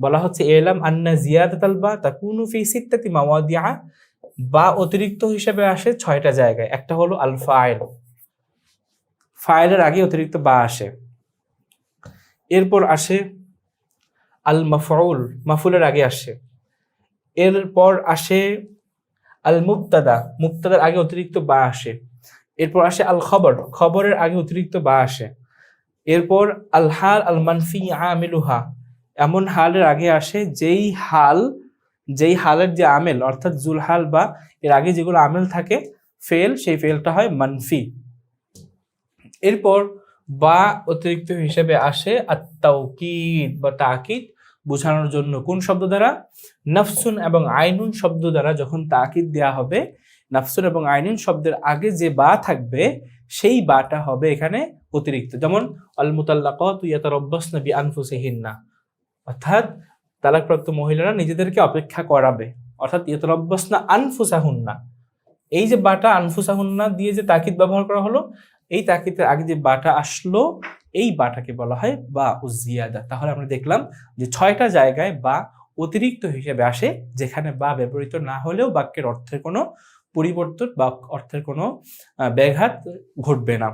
বলা হচ্ছে, এলাম আন্না জিয়াদাত আল বা তাকুনু ফি সিত্তাতি মাওয়াদিআ। বা অতিরিক্ত হিসেবে আসে ছয়টা জায়গায়। একটা হলো আল ফাইল। ফাইলের আগে অতিরিক্ত বা আসে। এরপর আসে আল মাফউল। মাফুলের আগে আসে। এরপর আসে আল মুক্তাদা মুক্তাদার আগে অতিরিক্ত বা আসে। এরপর আসে আল খবর। খবরের আগে অতিরিক্ত বা আসে। এরপর আল হাল আল মানফি আমিলুহা। এমন হালের আগে আসে যেই হাল, যেই হালের যে আমেল, অর্থাৎ জুলহাল বা এর আগে যেগুলো আমেল থাকে, ফেল, সেই ফেলটা হয় মানফি। এরপর বা অতিরিক্ত হিসেবে আসে আত্মাউকিদ বা তাকিদ, বোঝানোর জন্য কোন শব্দ দ্বারা? নফসুন এবং আইনুন শব্দ দ্বারা যখন তাকিদ দেয়া হবে, নাফসুন এবং আইনুন শব্দের আগে যে বা থাকবে, সেই বাটা হবে এখানে অতিরিক্ত। যেমন আল মুতাল্লাকাত ইয়াতারাব্বাসনা বি আনফুসিহিন্না অর্থাৎ তালাকপ্রাপ্ত মহিলারা নিজেদেরকে অপেক্ষা করাবে। অর্থাৎ ইয়াতারাব্বাসনা আনফুসাহুন্না। এই যে বাটা আনফুসাহুন্না দিয়ে যে তাকিদ ব্যবহার করা হলো, এই তাকিদের আগে যে বাটা আসলো, এই বাটাকে বলা হয় বা উজিয়াদা তাহলে আমরা দেখলাম যে ছয়টা জায়গায় বা অতিরিক্ত হিসেবে আসে, যেখানে বা ব্যবহৃত না হলেও বাক্যের অর্থের কোনো পরিবর্তন বা অর্থের কোনো ব্যাঘাত ঘটবে না।